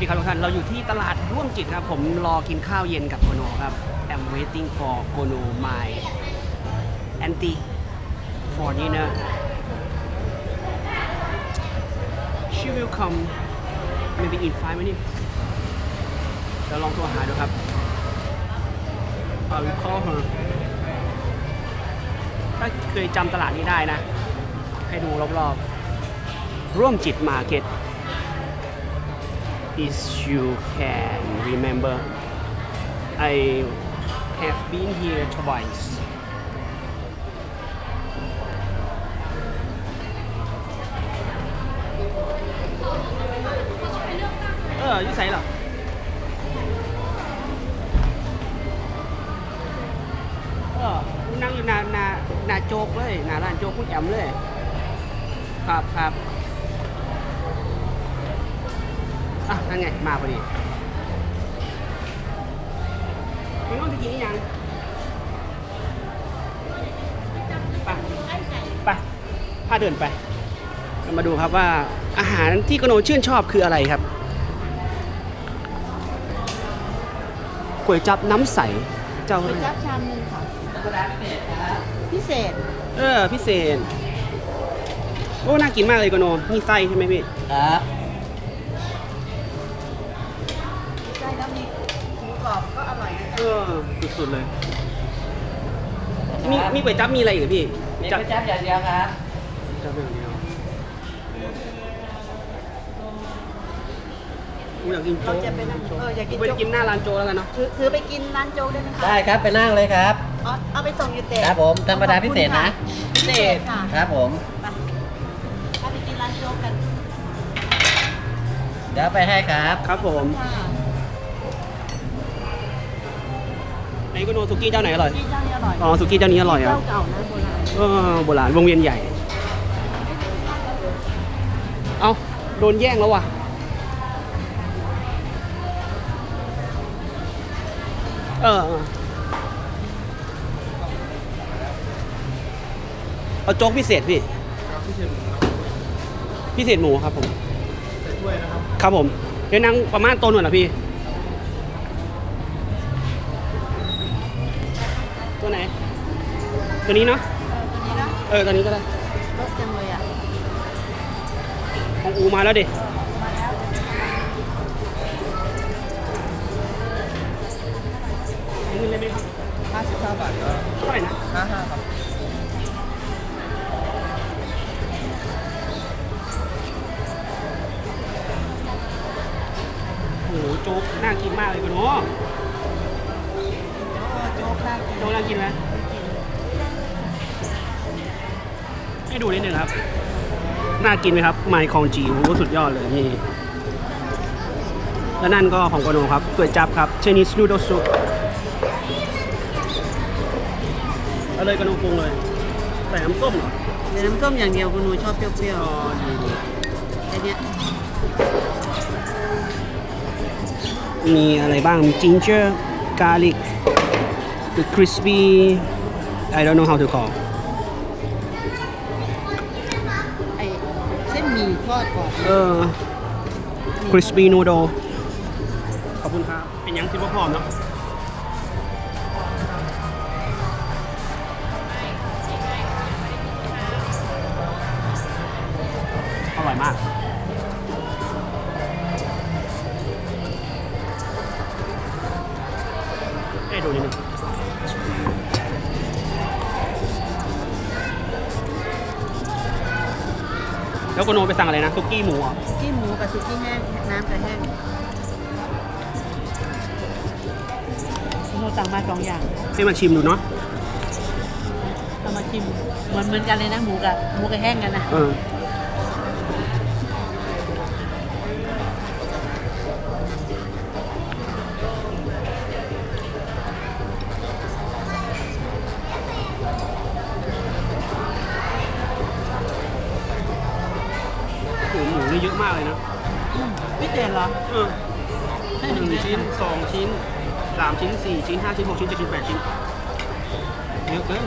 ดีครับทุกท่าน เราอยู่ที่ตลาดร่วมจิตครับ ผมรอกินข้าวเย็นกับโกโนครับ I'm waiting for โกโน my auntie for dinner she will come maybe in five minutes เราลองโทรหาดูครับ I will call her ถ้าเคยจำตลาดนี้ได้นะ ให้ดูรอบๆ ร่วมจิตมาร์เก็ต If you can remember I have been here twice เอออยุ่ใส่เหรอเออนั่งอยู่หนาหนาหนาโจกเลยหนาร้านโจกคุณแอมเลยครับครับ นั่นไง มาพอดีไม่ต้องจะกินอีกยังไปไปพาเดินไปเรามาดูครับว่าอาหารที่กโนชื่นชอบคืออะไรครับก๋วยจับน้ำใส เจ้าก๋วยจั๊บชามหนึงค่ะพิเศษ เออ พิเศษ โอ้ น่ากินมากเลยกโนมีไส้ใช่ไหมพี่ ครับ ใช่แล้วมีหมูกรอบก็อร่อยนะ เอจ๊ะอสุดๆเลย มีมีก๋วยจั๊บมีอะไรอีกเหรอพี่มีก๋วยจั๊บอย่างเดียวครับจั๊บอย่างเดียวกูอยากกินเราโจ๊กจะไปนั่งเอออยากกินไปโจ๊กกินหน้าร้านโจ๊กแล้วกันเนาะถือถือไปกินร้านโจ๊กได้ไหมคะได้ครับไปนั่งเลยครับอ๋อเอาไปส่งอยู่เตะครับผมธรรมดาพิเศษนะ พิเศษค่ะครับผม ไปถ้าไปกินร้านโจ๊กกันเดี๋ยวไปให้ครับ ครับผม ค่ะ นกโนสุกี้เจ้าไหนอร่อยที่เจ้านี้อร่อยอ๋อสุกี้เจ้านี้อร่อยเหรเจ้าอะเก่านะโบราณเออโบราณวงเวียนใหญ่ เอ้าโดนแย่งแล้วว่ะเออเออ เอาโจ๊กพิเศษพี่ พิเศษหมูครับผม ครับผมเดี๋ยวนั่งประมาณต้นหน่อยนะพี่ ตัวไหน ตัวนี้เนาะ เออตัวนี้นะเออตัวนี้ก็ได้รสจังเลยอะ ของอูมาแล้วดิมาแล้วเงินเลยไหมครับห้าสิบเก้าบาทก็เท่าไหร่นะห้าห้าครับโอ้โหโจ๊กน่ากินมากเลยคุณโอ้โจ๊กน่ากิน โจ๊กน่ากินไหมให้ดูนิดนึงครับ น่ากินไหมครับไมค์คองจีโอ้โหสุดยอดเลยนี่ และนั่นก็ของกโนครับก๋วยจับครับ Chinese noodle soup เอาเลยกโนปรุงเลยใส่น้ำส้มเหรอเดี๋ยวน้ำส้มอย่างเดียวคุณหนูชอบเปรี้ยวอ๋อดีดีๆไอเนี้ยมีอะไรบ้างมี ginger garlic the crispy I don't know how to call ไอเส้นหมี่ทอดก่อนเออ crispy noodle ขอบคุณครับ เป็นยังซิบพร้อมเนาะ โนไปสั่งอะไรนะซุกี้หมูเหรอะซุกี้หมูกับซุกี้แห้งน้ำกับแห้งโมสั่งมาสองอย่างให้มาชิมดูเนาะเอามาชิมเหมือนเหมือนกันเลยนะหมูกับหมูกับแห้งกันนะ เออ 3 ชิ้น 4 ชิ้น 5 ชิ้น 6 ชิ้น 7 ชิ้น 8 ชิ้น เยอะเกิน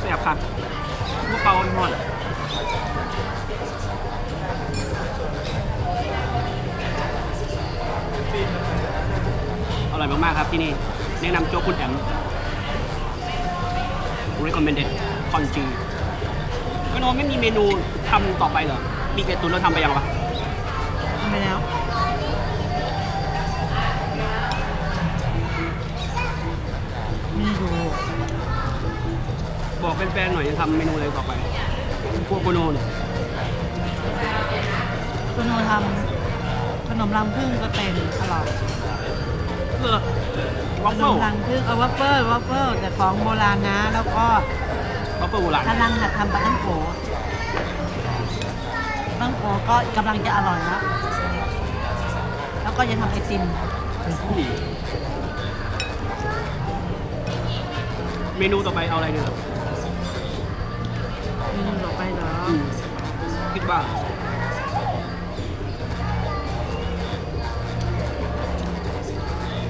แสบค่ะพวกเปาหมดอร่อยมาก ๆ ครับที่นี่ แนะนำโจ๊กคุณแอม recommended คอนจีอก็นอนไม่มีเมนูทำต่อไปเหรอ มีเป็ดตุ๋นเราทำไปยังวะทำไปแล้วมีอยู่บอกแฟนๆหน่อยจะทำเมนูอะไรต่อไปพวกโกโนเนี่ยคุณโนทำขนมรังผึ้งก็เป็นอร่อยเพื่อวัฟขนเฟิลมรังผึ้งเอาวัฟเฟิลวัฟเฟิลแต่ของโบราณนะ แล้วก็วัฟเฟิลโบราณกำลังหัดทำปลาตั้งโกปลาตั้งโก ก็กำลังจะอร่อยแล้ว แล้วก็จะทำไอติม เมนูต่อไปเอาอะไรเนี่ยเมนูต่อไปเหรออืมคิดว่า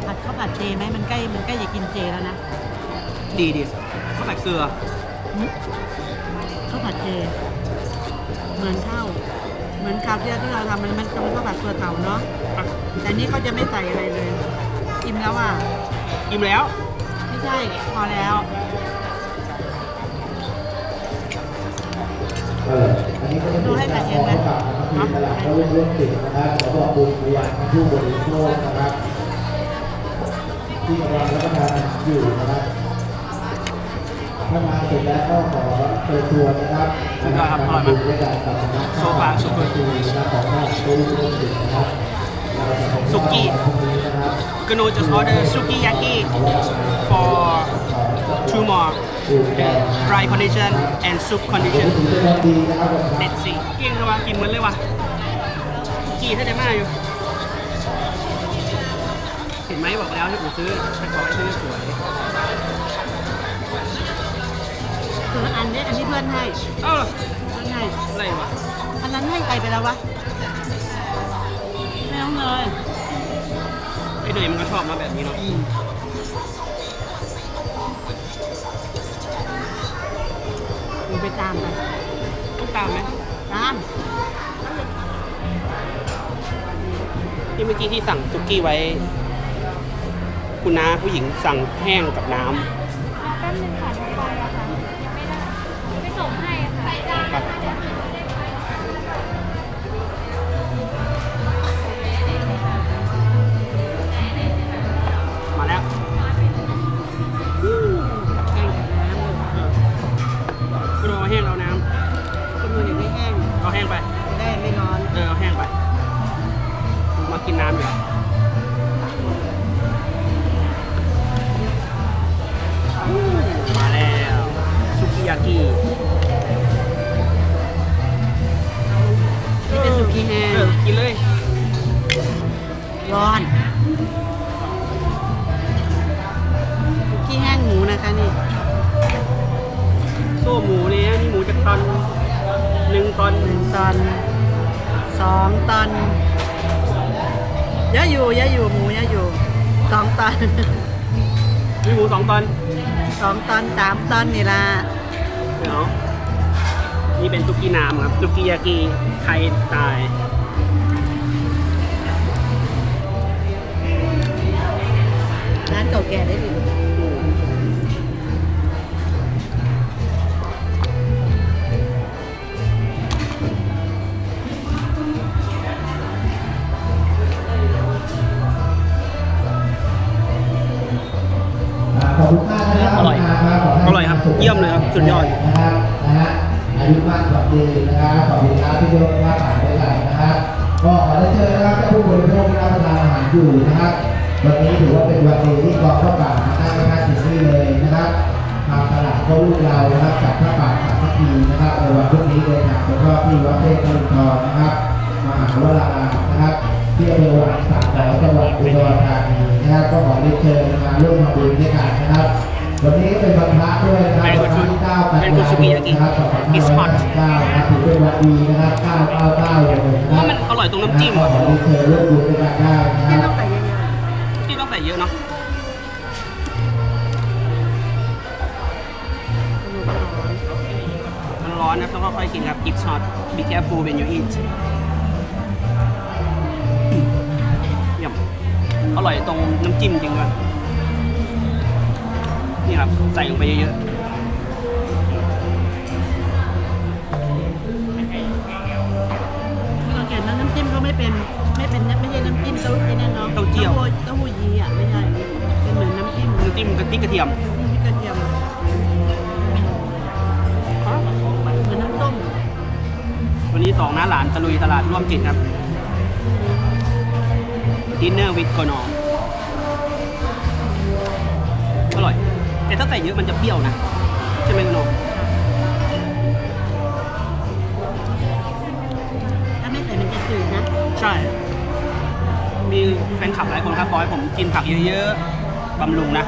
ผัดข้าวผัดเจไหมมันใกล้มันใกล้จะกินเจแล้วนะดีดีข้าวผัดเกลือหึข้าวผัดเจเหมือนข้าว เหมือนคราวที่แล้วที่เราทำมันมันเป็นข้าวผัดเปลือกเผาเนาะอะแต่นี่เขาจะไม่ใส่อะไรเลยอิ่มแล้วอะอิ่มแล้ว ไม่ใช่พอแล้ว เอออันนี้ก็เป็นดูให้ละเอียดไหมขงฝากนะครับมีตลาดก็ร่วมร่วมติดนะครับขอบอกบุญไปยังผู้บริโภคนะครับ ที่กำลังรับประทานอาหารอยู่นะครับ ถ้ามาเสร็จแล้วก็ขอเชิญชวนนะครับสุดยอดครับอร่อยมากด้วยกันกับโซฟาสุดยอดดีนะครับของเราผู้ร่วมติดนะครับเราจะของสุกี้พรุ่งนี้นะครับกโน just order sukiyaki for two more dry condition and soup condition เป็นวันดีนะครับผมเด็ดสิเก่งเลยวะกินเหมือนเลยว่ะกี่ถ้าจะมาอยู่เห็นไหมบอกแล้วที่ผมซื้อให้บอให้ซื้อสวย คืออันนี้อันนี้เพื่อนให้เอ้าเพื่อนให้อะไรวะอันนั้นให้ใครไปแล้ววะไม่ต้องเลยไอ้เนยมันก็ชอบมาแบบนี้เนาะมึงไปตามไปต้องตามไหมตามที่เมื่อกี้ที่สั่งซุกี้ไว้ คุณน้าผู้หญิงสั่งแห้งกับน้ร เยอะอยู่เยอะอยู่หมูเยอะอยู่สองตอนมีหมูสองตอนสองตอนสามตอนนี่ละเดี๋ยวนี่เป็นซุกี้น้ำครับซุกิยากิไทยสไตล์ร้านเก่าแก่ได้ดิ อร่อย อร่อยครับ เยี่ยมเลยครับ สุดยอดนะครับนะฮะอายุมากกว่าดีนะครับขอบคุณครับที่ยกมาผ่านไปไหนนะครับก็ขอได้เชิญนะครับท่าผู้บริโภคที่รับประทานอาหารอยู่นะครับวันนี้ถือว่าเป็นวันดีที่กองข้าวป่ามาตั้งนะครับถึงนี่เลยนะครับทางตลาดก็ลูกเรานะครับจัดข้าวป่าสามัคคีนะครับในวันพรุ่งนี้เลยครับแล้วก็ที่วัดเทพนรินทรนะครับมหาวรารานะครับที่อำเภอหวานสามแถวจังหวัดอุดรธานี นะครับก็ขอได้เชิญมาร่วมทำบุญด้วยกันนะครับ วันนี้ก็เป็นวันพระด้วยนะครับเป็นวันที่เก้ากันเป็นยายคุณสุกิยากินะครับ It's hot 2559นะครับถือเป็นวันดีนะครับ999เลยนะคเพรับราะมันอร่อยตรงน้ำจิ้มก็อะขอได้เชิญร่วมบุญด้วยกันได้นะคไม่รับต้องใส่เยอะที่ต้องใส่เยอะเนาะๆสนุกสนานมันร้ร้อนๆนะต้องค่อยๆกินครับ it's hot be careful when you eat อร่อยตรงน้ำจิ้มจริงด้วยนี่ครับ ใส่ลงไปเยอะถ้าเราเห็นนะน้ำจิ้มเขาไม่เป็นไม่เป็นไม่ใช่น้ำจิ้มเต้าไอ้นั่นเนาะเต้าหู้เต้าหู้ยีอะไม่ใช่เป็นเหมือนน้ำจิ้มๆน้ำจิ้มกะทิกระเทียมพริกกระเทียมเหมือนน้ำต้ม วันนี้สองน้าหลานตะลุยตลาดร่วมจิตครับ ดินเนอร์วิดกอนออร่อย แต่ถ้าใส่เยอะมันจะเปรี้ยวนะ ใช่ไหมคุณโนถ้าไม่ใส่มันจะจืดนะ ใช่ มีแฟนคลับหลายคนครับบอกให้ผมกินผักเยอะๆบำรุงนะ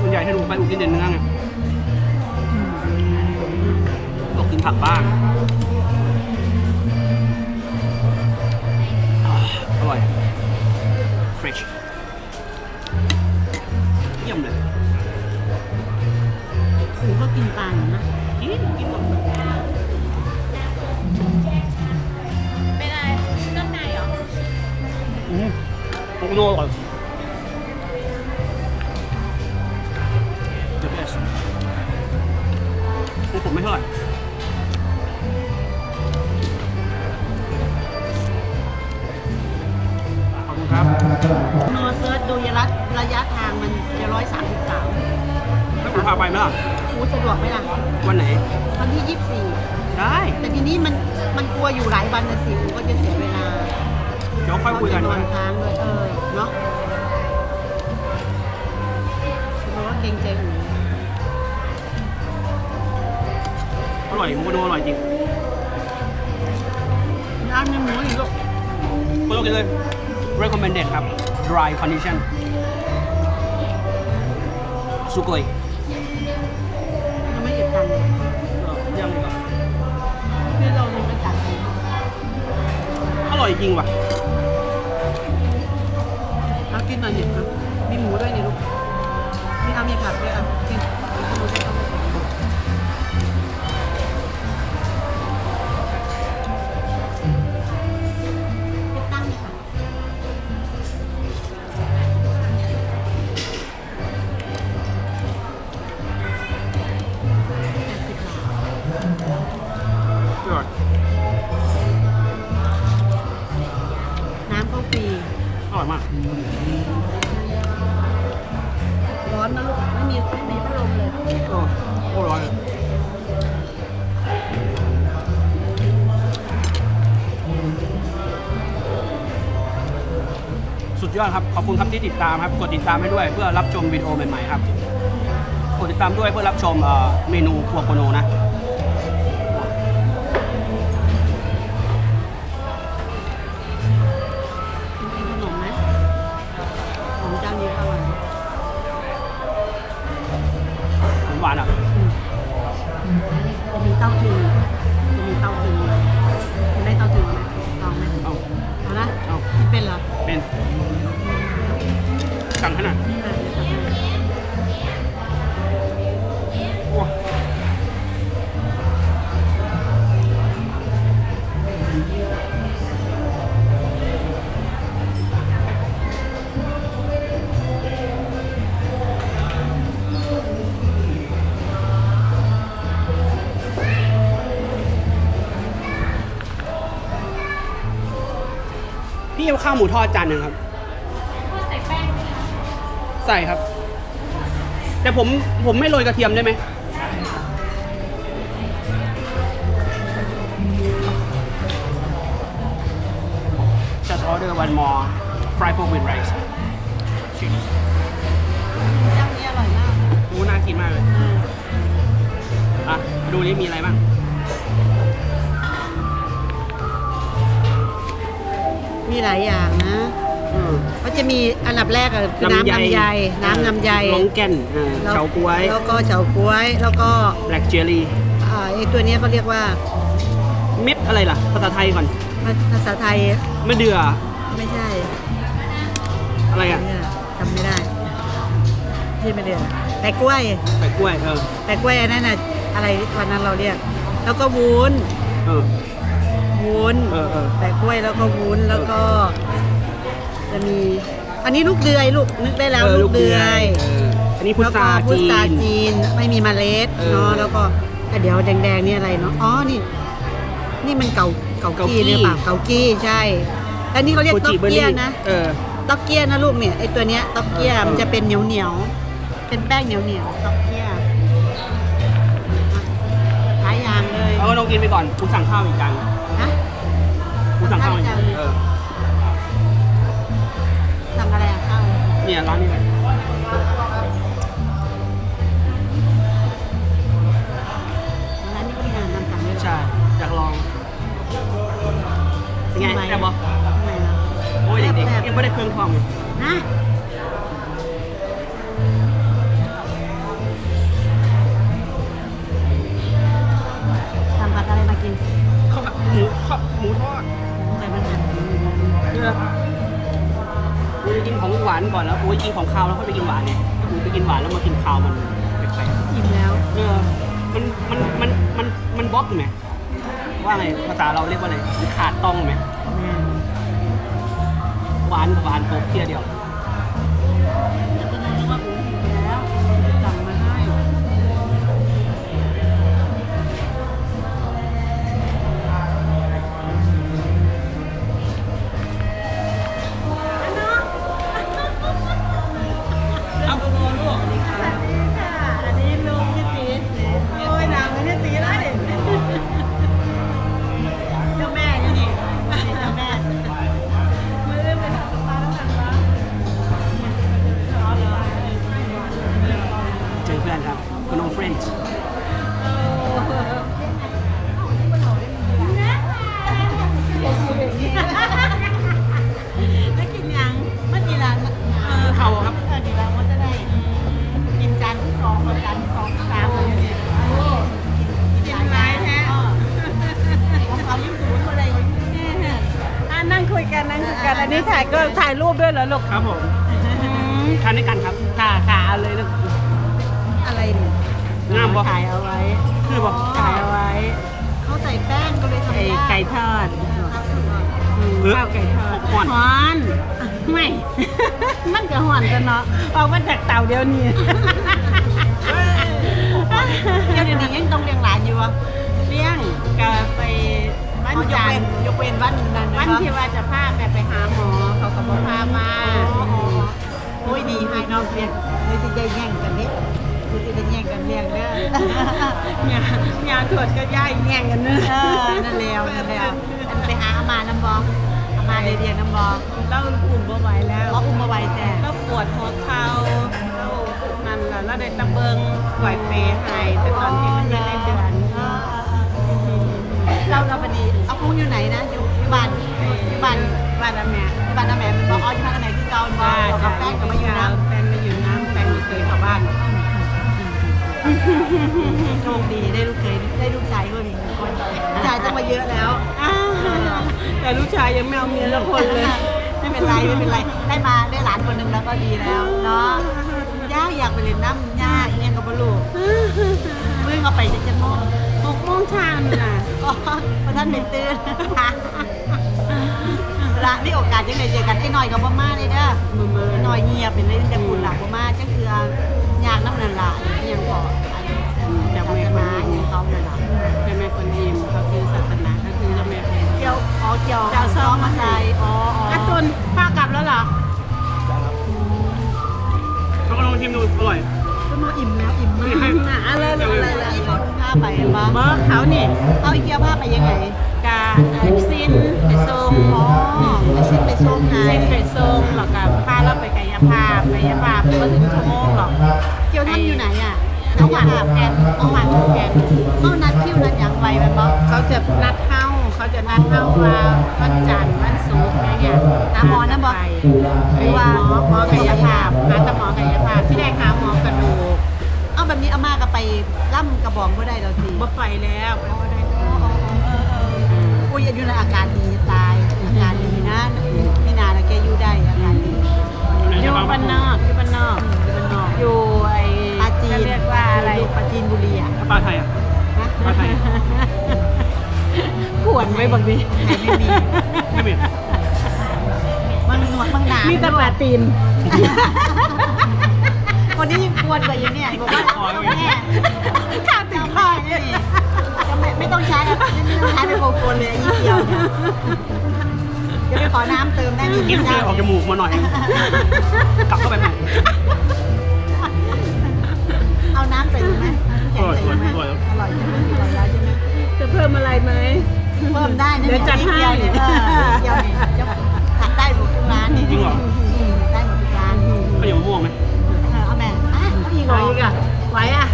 ส่วนใหญ่ถ้าดูไปอุกินเด่นเนื้อไง ผักบ้างอ่าอร่อย fresh เยี่ยมเลยหรือก็กินปลาอยู่นะกินกินหมดเป็นอะไรเครื่องในเหรออืมโอ้โหอร่อย กรงใจหูอร่อยหมูกระโดอร่อยจริงน้ำในหมูอีกลูกคุณต้องกินเลย recommended ครับ dry condition สุกเลยยังไม่เก็บตังค์ยังอีกเหรอที่เราลงไปตัดเองอร่อยจริงว่ะเอากินหน่อยเนี่ยเอามีหมูด้วยเนี่ยลูก มีเอามีผักด้วยอะกิน ยอดครับ ขอบคุณครับที่ติดตามครับ กดติดตามให้ด้วยเพื่อรับชมวิดีโอใหม่ๆครับ กดติดตามด้วยเพื่อรับชมเมนูครัวโกโนนะ พี่เอาข้าวหมูทอดจานหนึ่งครับทอดใส่แป้งไหมคะใส่ครับ แต่ผมผมไม่โรยกระเทียมได้ไหม Just order one more fried pork with rice Cheers เจ้านี้อร่อยมากโอ้น่ากินมากเลย อ่าอะดูนี่มีอะไรบ้าง มีหลายอย่างนะอืมก็จะมีอันดับแรกอะคือน้ำลำไยน้ำลำไยลงแก่นอ่าแล้วเฉาก๊วยแล้วก็เฉาก๊วยแล้วก็ black jelly อ่าไอ้ตัวเนี้ยเขาเรียกว่าเม็ดอะไรล่ะ ภาษาไทยก่อนภาษาไทยมะเดื่อไม่ใช่อะไรอะเนี่ยจำไม่ได้ไม่เรียกแต่กล้วยไปกล้วยเออแต่กล้วยอันนั้นน่ะอะไรวันนั้นเราเรียก แล้วก็วุ้นเออ วุ้นเออเออ แต่กล้วยแล้วก็วุ้นแล้วก็ จะมี อันนี้ลูกเดือยลูกนึกได้แล้วเออลูกเดือย เอออันนี้พุทแล้วก็ราพุทจีราน จีนไม่มีเมล็ดเออเนาะแล้วก็อะเดี๋ยวแดงๆนี่อะไรเนาะอ๋อนี่ นี่มันเกาเกาเกากี้กี้หรือเปล่าเกากี้ใช่แล้วนี่เขาเรียกโคต๊อจิกเบอร์เกี้ยรี่นะเออ ต๊อกเกี้ยนะลูกเนี่ยไอตัวเนี้ยต๊อกเกี้ยเออ มันจะเป็นเหนียวเหนียวๆเป็นแป้งเหนียวเหนียวๆต๊อกเกี้ยหลายอย่างเลยเอาลองกินไปก่อนกูสั่งข้าวอีกจานฮะ กูสั่งข้าวอีกจานได้จ้ะเออสั่งอะไรอะข้าวเนี่ยร้านนี้เลยร้านนี้ก็มีอาหารตามสั่งด้วยเหรอใช่อยากลองเป็นไงทำมแซ่บปะทำไมล่ะโอ้ยเด็กแซ่บๆยังไม่ได้เครื่องทองเลยฮะสั่งผัดอะไรมากิน ข้าวผัดหมูข้าวหมูทอดแต่มันหัน เออกูจะกินของหวานก่อนแล้วกูจะกินของคาวแล้วค่อยไปกินหวานเนี่ยกูไปกินหวานแล้วมากินคาวมันแปลกอิ่มแล้วเออมันมันมันมันมันบล็อกไหมว่าไงภาษาเราเรียกว่าอะไรขาดต้องไหมหวานกับหวานตกเทียเดียว ครับค่ะค่ะเอาเลยลูกอะไรเนี่ยงามปะถ่ายเอาไว้คือปะถ่ายเอาไว้เขาใส่แป้งก็เลยทำไอ้ยากไก่ทอดเออข้าวไก่ทอดหอน ฮ้อนไม่ มันก็ห่อนกันเนาะออกมาจากเตาเดียวนี้ เดี๋ยวนี้ยังต้องเลี้ยงหลานอยู่วะเลี้ยงก็ไปบ้านยกจันเว้นทร์ยกเว้นวันนั้นวันที่ว่าจะพาแม่ไปหาหมอเขาก็บอกพามา โอ้ยดีให้น้องเรียนไม่ได้แย่งกันเนี่ยไม่ได้แย่งกันเลี้ยงเด้อเนี่ยยาถวดก็ย่ายแย่งกันเนอะเออนั่นแล้วนั่นแล้วอันไปหาอามาน้ำบองอามาได้เรียนน้ำบองเราอุ่นบ่ไหวแล้วเราอุ้มมาไว้แต่เราปวดหัวเข่าเรานั่นแหละเราได้ตะเบิงไหวเปรย์ให้แต่ตอนที่มันอยู่ในเดือนเออเออเราเราพอดีเอาพุงอยู่ไหนนะอยู่อยู่บ้านอยู่บ้านบ้านละแม่อยู่บ้านน้าแม่มันบอกอ๋ออยู่ทางไหนที่เก่ามันบอ กเรากับแฟนก็มาอยู่นะแฟนมาอยู่น้ำแฟนมีเคยเข้าบ้านโชคดีได้ลูกเคยได้ลูกชายคนหนึ่งคนลูกชายต้องมาเยอะแล้วอ้าวแต่ลูกชายยังไม่เอาเมียละคนเลยไม่เป็นไรไม่เป็นไรได้มาได้หลานคนหนึ่งแล้วก็ดีแล้วเนาะย่าอยากไปเรียนน้ำย่าเอียงกับลูกเมื่อเขาไปจะจะมองหกโมงเช้านี่นะก็พอท่านเป็นตื่น ละมีโอกาสยังไงเจอกันไอ้หน่อยกับบ่มาเลยเด้อมือมือหน่อยเงียบเป็นเลยแต่คุณหลักบ่มาจังคืออยากน้ำนันละยังก่อจากแม่มาอย่างเขานั่นละเจ้าแม่คนอิมเขาคือศาสนาก็คือเจ้าแม่คนเกี่ยวอ๋อเกี่ยวเจ้าซ้อมมาใส่อ๋ออ๋ออาตุนป้ากลับแล้วเหรอเขาก็ลองชิมดูอร่อยก็มาอิ่มแล้วอิ่มมากน่ะอะไรเลยอะไรล่ะที่เขาพาไปบ้างเบอร์เขานี่เอาอีเกียวพาไปยังไง ไอซินไปส่งอ๋อไปซิไปส่งไงเซ็นไปส่งหรอกกับพาเราไปกายภาพกายภาพก็ถึงชั่วโมงหรอกเกี่ยวท่านอยู่ไหนอะเอาหวานแกนเอาหวานแกนเอานัดคิวนัดอย่างไวแบบบอกเขาจะนัดเข้าเขาจะนัดเข้าว่าวันจันทร์วันศุกร์อะไรเงี้ยหาหมอนะบอกไอ้หมอหมอกายภาพหาแต่หมอกายภาพที่ได้หาหมอกระดูกเอาแบบนี้อาม่าก็ไปล่ำกระบองก็ได้เราสิบ่ไปแล้วเพราะว่าได้ ปุ้ยอยู่ในอาการดีตายอาการดีนะพี่นาแล้วแกอยู่ได้อาการดีอยู่บ้านนอกอยู่บ้านนอกอยู่บ้นนอกอยู่ไอ้ปาจีนเรียกว่าอะไรปาจีนบุรีอะปลาไทยอะปลาไทยขวนไว้บางทีไม่มีไม่บางหนวดบางหนามีแต่ปลาตีนคนนี้ยิ่งควรกว่าอย่างเนี้ยบอกว่าแม่ข้าติดคอเนี่ย ต้องใช้อะไม่ต้องใช้เป็นโกโก้เลยยี่เดียวเนี่ยจะไปขอน้ำเติมได้ไหมกินเลยออกจมูกมาหน่อย กลับเข้าไปใหม่เอาน้ำใส่ดูไหมแข็งใส่ดูไหมอร่อยอร่อยใช่ไหมอร่อยแล้วใช่ไหมจะเพิ่มอะไรไหม เพิ่มได้นะเดี๋ยวจัดให้ เดียวเนี่ยเออเดียวเนี่ยจะตัดได้หมดทุกร้านนี่จริงเหรอมได้หมดทุกร้านข้าวเหนียวมะม่วงไหมเออเอาแม่อะเอาอีกเหรเอาออีกอะไหวอะ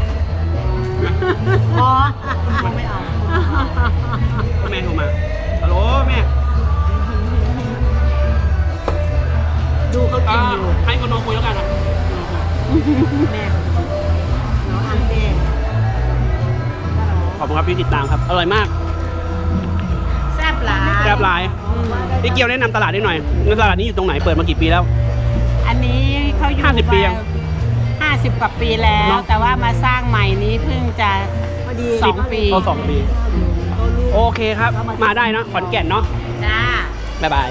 พอไม่เอา แม่โทรมาฮัลโหลแม่ดูเขากิอ่านอยู่ให้คนน้องคุยแล้วกันนะแม่น้องอันเด้ขอบคุณครับที่ติดตามครับ อร่อยมากแซ่บหลายแซ่บหลายพี่เกียวแนะนำตลาดได้หน่อยตลาดนี้อยู่ตรงไหนเปิดมากี่ปีแล้ว อันนี้เขาอยู่50ปียังห้าสิบกว่าปีแล้วเนอะ แต่ว่ามาสร้างใหม่นี้เพิ่งจะ พอดีสองปี เอาสองปี โอเคครับ มาได้นะขอนแก่นเนาะจ้าบ๊ายบาย